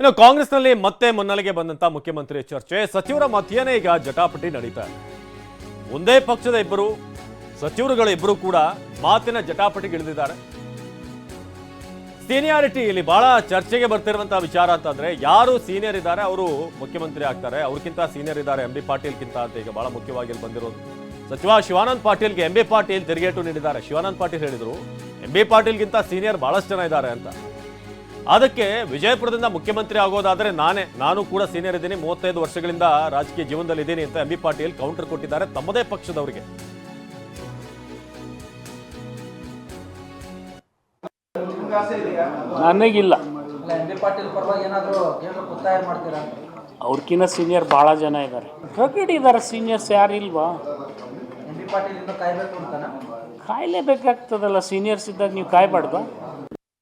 ಇನ್ನು ಕಾಂಗ್ರೆಸ್ನಲ್ಲಿ ಮತ್ತೆ ಮುನ್ನೆಲೆಗೆ ಬಂದಂತ ಮುಖ್ಯಮಂತ್ರಿ ಚರ್ಚೆ ಸಚಿವರ ಮಧ್ಯನೇ ಈಗ ಜಟಾಪಟಿ ನಡೀತಾ ಇದೆ. ಒಂದೇ ಪಕ್ಷದ ಇಬ್ಬರು, ಸಚಿವರುಗಳ ಇಬ್ಬರು ಕೂಡ ಮಾತಿನ ಜಟಾಪಟಿಗಿಳಿದಿದ್ದಾರೆ ಸೀನಿಯಾರಿಟಿ ಇಲ್ಲಿ ಬಹಳ ಚರ್ಚೆಗೆ ಬರ್ತಿರುವಂತಹ ವಿಚಾರ ಅಂತಂದ್ರೆ ಯಾರು ಸೀನಿಯರ್ ಇದ್ದಾರೆ ಅವರು ಮುಖ್ಯಮಂತ್ರಿ ಆಗ್ತಾರೆ. ಅವ್ರಿಗಿಂತ ಸೀನಿಯರ್ ಇದ್ದಾರೆ ಎಂ ಬಿ ಪಾಟೀಲ್ಗಿಂತ ಅಂತ ಈಗ ಬಹಳ ಮುಖ್ಯವಾಗಿ ಇಲ್ಲಿ ಬಂದಿರೋದು. ಸಚಿವ ಶಿವಾನಂದ್ ಪಾಟೀಲ್ಗೆ ಎಂ ಬಿ ಪಾಟೀಲ್ ತಿರುಗೇಟು ನೀಡಿದ್ದಾರೆ. ಶಿವಾನಂದ್ ಪಾಟೀಲ್ ಹೇಳಿದ್ರು, ಎಂ ಬಿ ಪಾಟೀಲ್ಗಿಂತ ಸೀನಿಯರ್ ಬಹಳಷ್ಟು ಜನ ಇದ್ದಾರೆ ಅಂತ. ಅದಕ್ಕೆ ವಿಜಯಪುರದಿಂದ ಮುಖ್ಯಮಂತ್ರಿ ಆಗೋದಾದರೆ ನಾನೇ. ನಾನು ಕೂಡ ಸೀನಿಯರ್ ಇದ್ದೀನಿ. ಮೂವತ್ತೈದು ವರ್ಷಗಳಿಂದ ರಾಜಕೀಯ ಜೀವನದಲ್ಲಿ ಇದ್ದೀನಿ ಅಂತ ಎಂ ಬಿ ಪಾಟೀಲ್ ಕೌಂಟರ್ ಕೊಟ್ಟಿದ್ದಾರೆ ತಮ್ಮದೇ ಪಕ್ಷದವರಿಗೆ. ನನಗಿಲ್ಲ. ಅವ್ರಕಿನ್ನ ಸೀನಿಯರ್ ಭಾಳ ಜನ ಇದ್ದಾರೆ ರಗಡ್ ಇದ್ದಾರೆ ಸೀನಿಯರ್ಸ್ ಯಾರು ಇಲ್ವಾ? ಎಂ ಬೇಕಾಗ್ತದಲ್ಲ ಪಾಟೀಲ್ ಇಂದ ಕಾಯ್ಬೇಕು ಅಂತಾನ? ಕಾಯಲೇಬೇಕಾಗ್ತದಲ್ಲ. ಸೀನಿಯರ್ಸ್ ಇದ್ದಾಗ ನೀವು ಕಾಯ್ಬಾರ್ದು?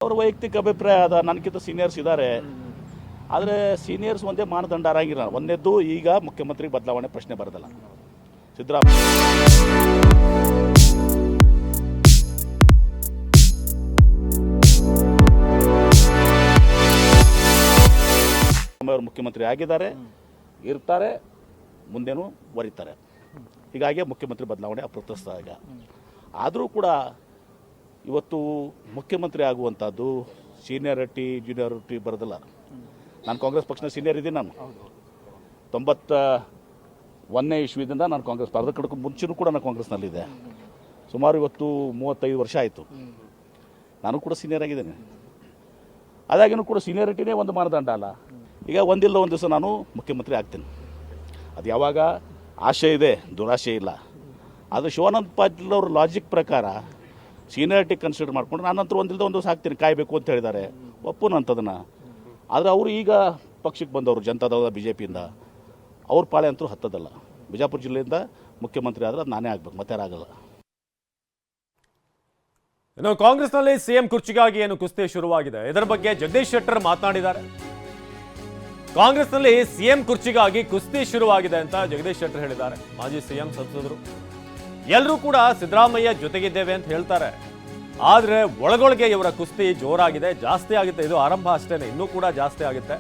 ಅವ್ರ ವೈಯಕ್ತಿಕ ಅಭಿಪ್ರಾಯ ಅದ ನನಗಿಂತ ಸೀನಿಯರ್ಸ್ ಇದ್ದಾರೆ ಆದರೆ ಸೀನಿಯರ್ಸ್ ಒಂದೇ ಮಾನದಂಡ ಆಗಿಲ್ಲ. ಒಂದೇದ್ದು ಈಗ ಮುಖ್ಯಮಂತ್ರಿಗೆ ಬದಲಾವಣೆ ಪ್ರಶ್ನೆ ಬರೋದಲ್ಲ. ಸಿದ್ದರಾಮಯ್ಯ. ಅವರು ಮುಖ್ಯಮಂತ್ರಿ ಆಗಿದ್ದಾರೆ. ಇರ್ತಾರೆ ಮುಂದೇನು ಬರೀತಾರೆ ಹೀಗಾಗಿ ಮುಖ್ಯಮಂತ್ರಿ ಬದಲಾವಣೆ ಅಪ್ರಸ್ತುತ ಈಗ. ಆದರೂ ಕೂಡ ಇವತ್ತು ಮುಖ್ಯಮಂತ್ರಿ ಆಗುವಂಥದ್ದು ಸೀನಿಯರಿಟಿ ಜೂನಿಯರಿಟಿ ಬರೋದಿಲ್ಲ. ನಾನು ಕಾಂಗ್ರೆಸ್ ಪಕ್ಷದ ಸೀನಿಯರ್ ಇದ್ದೀನಿ ನಾನು. ತೊಂಬತ್ತ ಒಂದನೇ ಇಶ್ವಿದಿಂದ ನಾನು ಕಾಂಗ್ರೆಸ್ ಅದಕ್ಕೆ ಮುಂಚೆನೂ ಕೂಡ ನಾನು ಕಾಂಗ್ರೆಸ್ನಲ್ಲಿದೆ ಸುಮಾರು ಇವತ್ತು ಮೂವತ್ತೈದು ವರ್ಷ ಆಯಿತು. ನಾನು ಕೂಡ ಸೀನಿಯರ್ ಆಗಿದ್ದೇನೆ. ಅದಾಗಿನೂ ಕೂಡ ಸೀನಿಯರಿಟಿನೇ ಒಂದು ಮಾನದಂಡ ಅಲ್ಲ. ಈಗ ಒಂದಿಲ್ಲ ಒಂದು ದಿವಸ ನಾನು ಮುಖ್ಯಮಂತ್ರಿ ಆಗ್ತೀನಿ. ಅದು ಯಾವಾಗ? ಆಶೆ ಇದೆ, ದುರಾಶೆ ಇಲ್ಲ. ಆದರೆ ಶಿವಾನಂದ ಪಾಟೀಲ್ ಅವ್ರ ಲಾಜಿಕ್ ಪ್ರಕಾರ ಸೀನಿಯರಿಟಿ ಕನ್ಸಿಡರ್ ಮಾಡ್ಕೊಂಡು ನಾನಂತರ ಒಂದಿಲ್ಲದ ಒಂದು ಹಾಕ್ತೀನಿ ಕಾಯಬೇಕು ಅಂತ ಹೇಳಿದ್ದಾರೆ. ಒಪ್ಪುನಂಥದನ್ನು ಆದರೆ ಅವರು ಈಗ ಪಕ್ಷಕ್ಕೆ ಬಂದವರು ಜನತಾದಳದ ಬಿ ಜೆ ಪಿಯಿಂದ ಅವ್ರ ಪಾಳೆ ಅಂತೂ ಹತ್ತದಲ್ಲ. ಬಿಜಾಪುರ ಜಿಲ್ಲೆಯಿಂದ ಮುಖ್ಯಮಂತ್ರಿ ಆದರೆ ಅದು ನಾನೇ ಆಗ್ಬೇಕು, ಮತ್ತೆ ಆಗಲ್ಲ. ಇನ್ನು ಕಾಂಗ್ರೆಸ್ನಲ್ಲಿ ಸಿಎಂ ಕುರ್ಚಿಗಾಗಿ ಏನು ಕುಸ್ತಿ ಶುರುವಾಗಿದೆ? ಇದರ ಬಗ್ಗೆ ಜಗದೀಶ್ ಶೆಟ್ಟರ್ ಮಾತನಾಡಿದ್ದಾರೆ. ಕಾಂಗ್ರೆಸ್ನಲ್ಲಿ ಸಿಎಂ ಕುರ್ಚಿಗಾಗಿ ಕುಸ್ತಿ ಶುರುವಾಗಿದೆ ಅಂತ ಜಗದೀಶ್ ಶೆಟ್ಟರ್ ಹೇಳಿದ್ದಾರೆ. ಮಾಜಿ ಸಿಎಂ ಸಂಸದರು. ಎಲ್ಲರೂ ಕೂಡ ಸಿದ್ದರಾಮಯ್ಯ ಜೊತೆಗಿದ್ದೇವೆ ಅಂತ ಹೇಳ್ತಾರೆ. ಆದ್ರೆ ಒಳಗೊಳಗೆ ಇವರ ಕುಸ್ತಿ ಜೋರಾಗಿದೆ, ಜಾಸ್ತಿ ಆಗುತ್ತೆ. ಇದು ಆರಂಭ ಅಷ್ಟೇ ಇನ್ನೂ ಕೂಡ ಜಾಸ್ತಿ ಆಗುತ್ತೆ.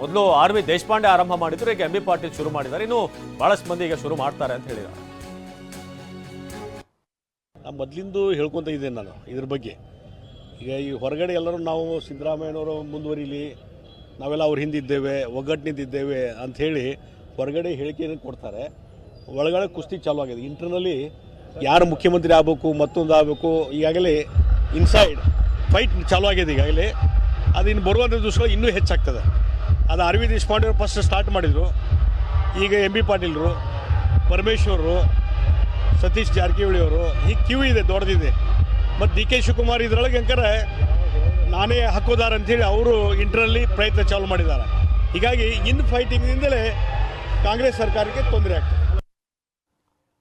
ಮೊದಲು ಆರ್ ವಿ ದೇಶಪಾಂಡೆ ಆರಂಭ ಮಾಡಿದ್ರು, ಈಗ ಎಂ ಬಿ ಪಾಟೀಲ್ ಶುರು ಮಾಡಿದ್ದಾರೆ. ಇನ್ನು ಬಹಳಷ್ಟು ಮಂದಿ ಈಗ ಶುರು ಮಾಡ್ತಾರೆ ಅಂತ ಹೇಳಿದ್ದಾರೆ. ಆ ಮೊದಲಿಂದು ಹೇಳ್ಕೊತ ಇದ್ದೇನೆ ನಾನು, ಇದ್ರ ಬಗ್ಗೆ. ಈಗ ಈ ಹೊರಗಡೆ ಎಲ್ಲರೂ ನಾವು ಸಿದ್ದರಾಮಯ್ಯನವರು ಮುಂದುವರಿಲಿ, ನಾವೆಲ್ಲ ಅವ್ರ ಹಿಂದಿದ್ದೇವೆ, ಒಗ್ಗಟ್ಟಿನಿಂದಿದ್ದೇವೆ ಅಂಥೇಳಿ ಹೊರಗಡೆ ಹೇಳಿಕೆಯನ್ನು ಕೊಡ್ತಾರೆ. ಒಳಗಡೆ ಕುಸ್ತಿ ಚಾಲು ಆಗಿದೆ ಇಂಟರ್ನಲ್ಲಿ ಯಾರು ಮುಖ್ಯಮಂತ್ರಿ ಆಗಬೇಕು, ಮತ್ತೊಂದು ಆಗಬೇಕು, ಈಗಾಗಲೇ ಇನ್ಸೈಡ್ ಫೈಟ್ ಚಾಲು ಆಗಿದೆ ಈಗಾಗಲೇ. ಅದು ಇನ್ನು ಬರುವಂಥ ದಿವಸಗಳು ಇನ್ನೂ ಹೆಚ್ಚಾಗ್ತದೆ. ಅದು ಅರವಿಂದ್ ದೇಶಪಾಂಡೆ ಅವರು ಫಸ್ಟ್ ಸ್ಟಾರ್ಟ್ ಮಾಡಿದರು. ಈಗ ಎಂ ಬಿ ಪಾಟೀಲ್ರು, ಪರಮೇಶ್ವರರು, ಸತೀಶ್ ಜಾರಕಿಹೊಳಿ ಅವರು, ಈ ಕ್ಯೂ ಇದೆ, ದೊಡ್ಡದಿದೆ. ಮತ್ತು ಡಿ ಕೆ ಶಿವಕುಮಾರ್ ಇದರೊಳಗೆ ಅಂಕರೆ ನಾನೇ ಹಾಕೋದಾರ ಅಂಥೇಳಿ ಅವರು ಇಂಟ್ರಲ್ಲಿ ಪ್ರಯತ್ನ ಚಾಲು ಮಾಡಿದ್ದಾರೆ. ಹೀಗಾಗಿ ಇನ್ ಫೈಟಿಂಗ್ನಿಂದಲೇ ಕಾಂಗ್ರೆಸ್ ಸರ್ಕಾರಕ್ಕೆ ತೊಂದರೆ ಆಗ್ತದೆ.